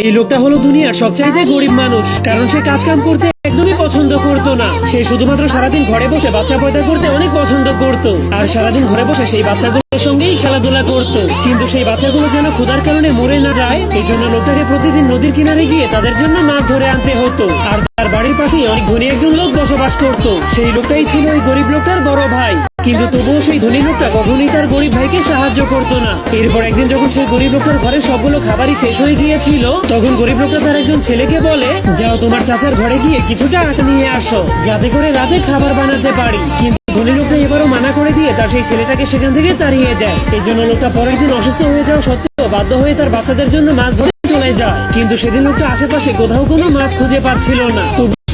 এই লোকটা হলো দুনিয়ার সবচাইতে গরিব মানুষ কারণ সে কাজ কাম করতে একদমই পছন্দ করতো না। সে শুধুমাত্র সারাদিন ঘরে বসে বাচ্চা পয়দা করতে অনেক পছন্দ করত। আর সারাদিন ঘরে বসে সেই বাচ্চাগুলোর সঙ্গেই খেলাধুলা করত। কিন্তু সেই বাচ্চাগুলো যেন ক্ষুধার কারণে মরে না যায় এই জন্য লোকটাকে প্রতিদিন নদীর কিনারে গিয়ে তাদের জন্য মাছ ধরে আনতে হতো। আর তার বাড়ির পাশেই অনেক ধনী একজন লোক বসবাস করত। সেই লোকটাই ছিল ওই গরিব লোকটার বড় কিন্তু তবুও সেই ধনী লোকটা কখনোই তার গরিব ভাইকে সাহায্য করতো না। এরপর একদিন যখন সেই গরিব লোকটার ঘরে সবগুলো খাবারই শেষ হয়ে গিয়েছিল, তখন গরিব লোকটা তার একজন ছেলেকে বলে, যাও তোমার চাচার ঘরে গিয়ে কিছুটা আটা নিয়ে আসো, যাতে করে রাতে খাবার বানাতে পারি। কিন্তু ধনী লোকটা এবারও মানা করে দিয়ে তার সেই ছেলেটাকে সেখান থেকে তাড়িয়ে দেয়। এই জন্য লোকটা পরের দিন অসুস্থ হয়ে যাওয়া সত্ত্বেও বাধ্য হয়ে তার বাচ্চাদের জন্য মাছ ধরে চলে যায়। কিন্তু সেদিন লোকটা আশেপাশে কোথাও কোনো মাছ খুঁজে পাচ্ছিল না।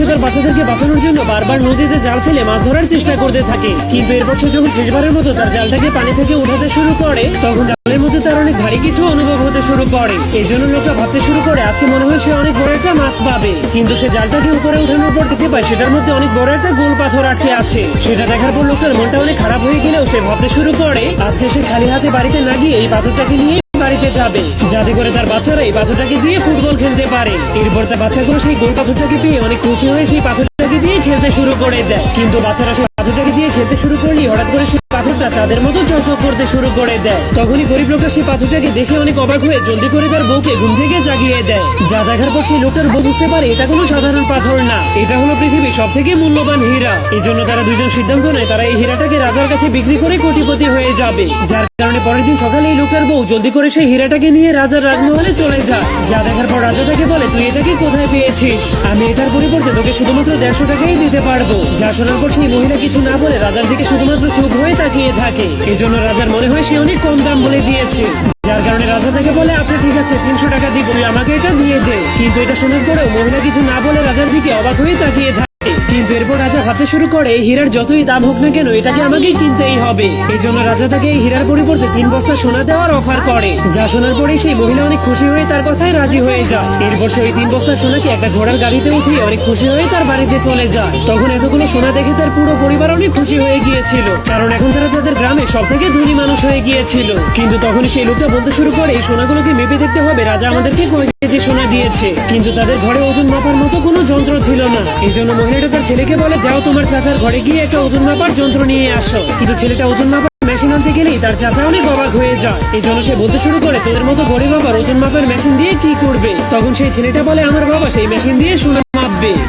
তার বাচ্চাদেরকে বাঁচানোর জন্য বারবার নদীতে জাল ফেলে মাছ ধরার চেষ্টা করতে থাকে। কিন্তু এরপর সে যখন শেষবারের মতো তার জালটাকে পানি থেকে উঠাতে শুরু করে। তখন জালের মধ্যে তার অনেক ভারী কিছু অনুভব হতে শুরু করে। এই জন্য লোকটা ভাবতে শুরু করে, আজকে মনে হয় সে অনেক বড় একটা মাছ পাবে। কিন্তু সে জালটাকে উপরে উঠানোর পর দেখতে পায় সেটার মধ্যে অনেক বড় একটা গোল পাথর আটকে আছে। সেটা দেখার পর লোকটার মনটা অনেক খারাপ হয়ে গেলেও সে ভাবতে শুরু করে, আজকে সে খালি হাতে বাড়িতে না গিয়ে এই পাথরটাকে নিয়ে বাড়িতে যাবে। যাতে করে তার বাচ্চারা এই পাথরটাকে দিয়ে ফুটবল খেলতে পারে। এরপর তার বাচ্চাগুলো সেই গোল পাথরটাকে পেয়ে অনেক খুশি হয়ে সেই পাথরটাকে দিয়ে খেলতে শুরু করে দেয়। কিন্তু বাচ্চারা সেই পাথরটাকে দিয়ে খেলতে শুরু করলে হঠাৎ করে সেই পাথরটা চাঁদের মতো চকচক করতে শুরু করে দেয়। তখনই গরিব লোকের সেই পাথরটাকে দেখে অনেক অবাক হয়ে জলদি করে তার বউকে ঘুম থেকে জাগিয়ে দেয়। যা দেখার পর সেই লোকটার বুঝতে পারে, এটা কোনো সাধারণ পাথর না। এটা হলো পৃথিবীর সব থেকে মূল্যবান হীরা। এই জন্য তারা দুজন সিদ্ধান্ত নেয়, তারা এই হীরাটাকে রাজার কাছে বিক্রি করে কোটিপতি হয়ে যাবে। যার কারণে পরের দিন সকালে এই লোকটার বউ জলদি করে সেই হীরাটাকে নিয়ে রাজার রাজমহলে চলে যায়। যা দেখার পর রাজা তাকে বলে, তুই এটাকে কোথায় পেয়েছিস? আমি এটার পরিবর্তে তোকে শুধুমাত্র দেড়শো টাকাই দিতে পারব। যা শোনার পর সেই মহিলা কিছু না বলে রাজার দিকে শুধুমাত্র চুপ হয়ে তাকিয়ে থাকে। এই জন্য রাজার মনে হয় সে অনেক কম দাম বলে দিয়েছে। যার কারণে রাজা তাকে বলে আছে তিনশো টাকা দিব তুই আমাকে এটা নিয়ে দে। কিন্তু এটা শোনার পরেও মহিলা কিছু না বলে রাজার দিকে অবাক হয়ে তাকিয়ে থাকে। কিন্তু এরপর রাজা ভাবতে শুরু করে হীরার যতই দাম হোক না কেন এটাকে আমাকেই কিনতেই হবে? এই জন্য রাজা তাকে এই হীরার পরিবর্তে তিন বস্তা সোনা দেওয়ার অফার করে। যা শোনার পরেই সেই মহিলা অনেক খুশি হয়ে তার কথায় রাজি হয়ে যায়। এরপর সেই তিন বস্তা সোনাকে একটা ঘোড়ার গাড়িতে উঠিয়ে অনেক খুশি হয়ে তার বাড়িতে চলে যায়। তখন এতগুলো সোনা দেখে তার পুরো পরিবার অনেক খুশি হয়ে গিয়েছিল। কারণ এখন তারা তাদের গ্রামে সব থেকে ধনী মানুষ হয়ে গিয়েছিল। কিন্তু তখনই সেই লোকটা বলতে শুরু করে, এই সোনাগুলোকে মেপে দেখতে হবে, রাজা আমাদেরকে কেজি সোনা দিয়েছে, কিন্তু তাদের ঘরে ওজন মাপার মতো কোনো যন্ত্র ছিল না। এই জন্য মহিলাটা তার ছেলেকে বলে, যাও তোমার চাচার ঘরে গিয়ে একটা ওজন মাপার যন্ত্র নিয়ে আসো। কিন্তু ছেলেটা ওজন মাপার মেশিন আনতে গেলেই তার চাচা অনেক অবাক হয়ে যায়। এই জন্য সে বলতে শুরু করে, তোদের মতো গরিব বাবার ওজন মাপার মেশিন দিয়ে কি করবে? তখন সেই ছেলেটা বলে, আমার বাবা সেই মেশিন দিয়ে মাপবে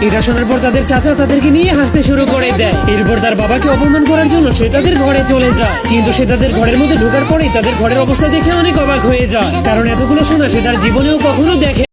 এটা শোনার পর তাদের চাচা তাদেরকে নিয়ে হাসতে শুরু করে দেয়। এরপর তার বাবাকে অপমান করার জন্য সে তাদের ঘরে চলে যায়। কিন্তু সে তাদের ঘরের মধ্যে ঢোকার পরেই তাদের ঘরের অবস্থা দেখে অনেক অবাক হয়ে যায়। কারণ এতগুলো সোনা সে তার জীবনেও কখনো দেখে